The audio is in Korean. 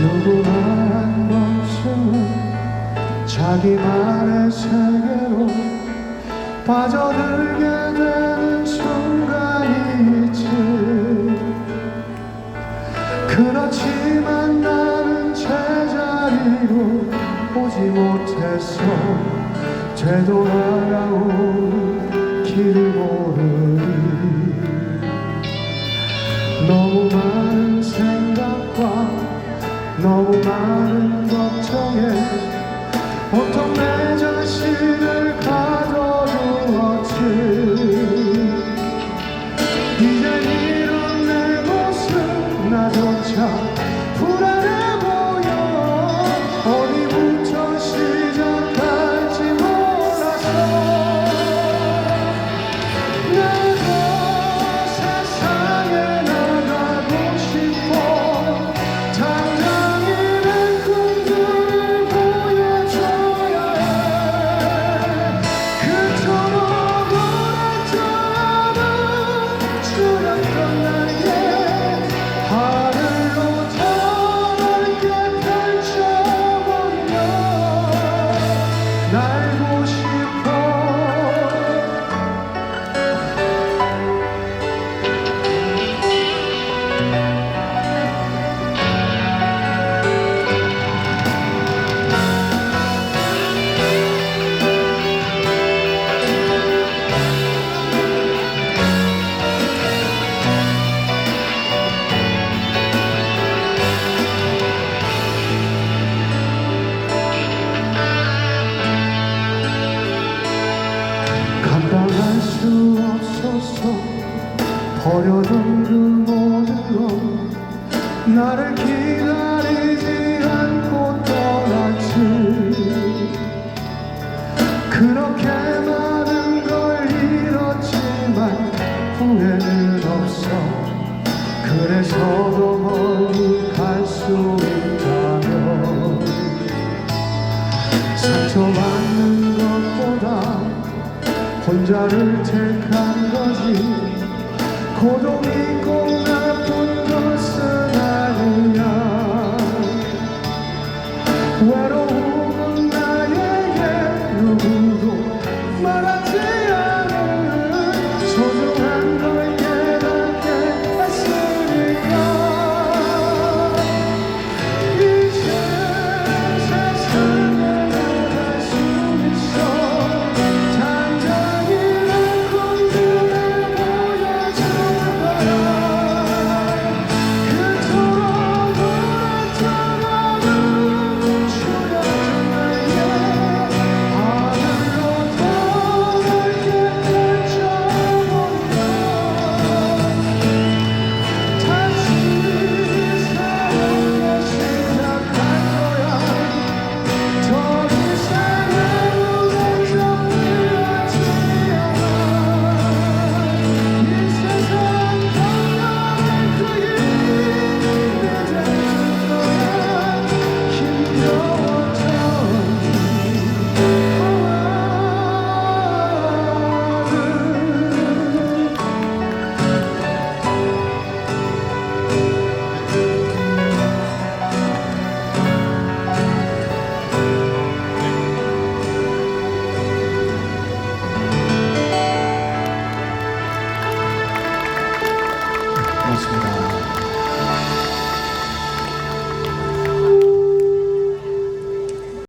누구나 한 번쯤은 자기만의 세계로 빠져들게 되는 순간이 있지. 그렇지만 나는 제자리로 오지 못해서 되돌아가온 길을 모르니. 너무 많 너무 많은 걱정에 버려둔 그 모든 것 나를 기 혼자를 택한 거지. 고독이 꼭 고맙습니다.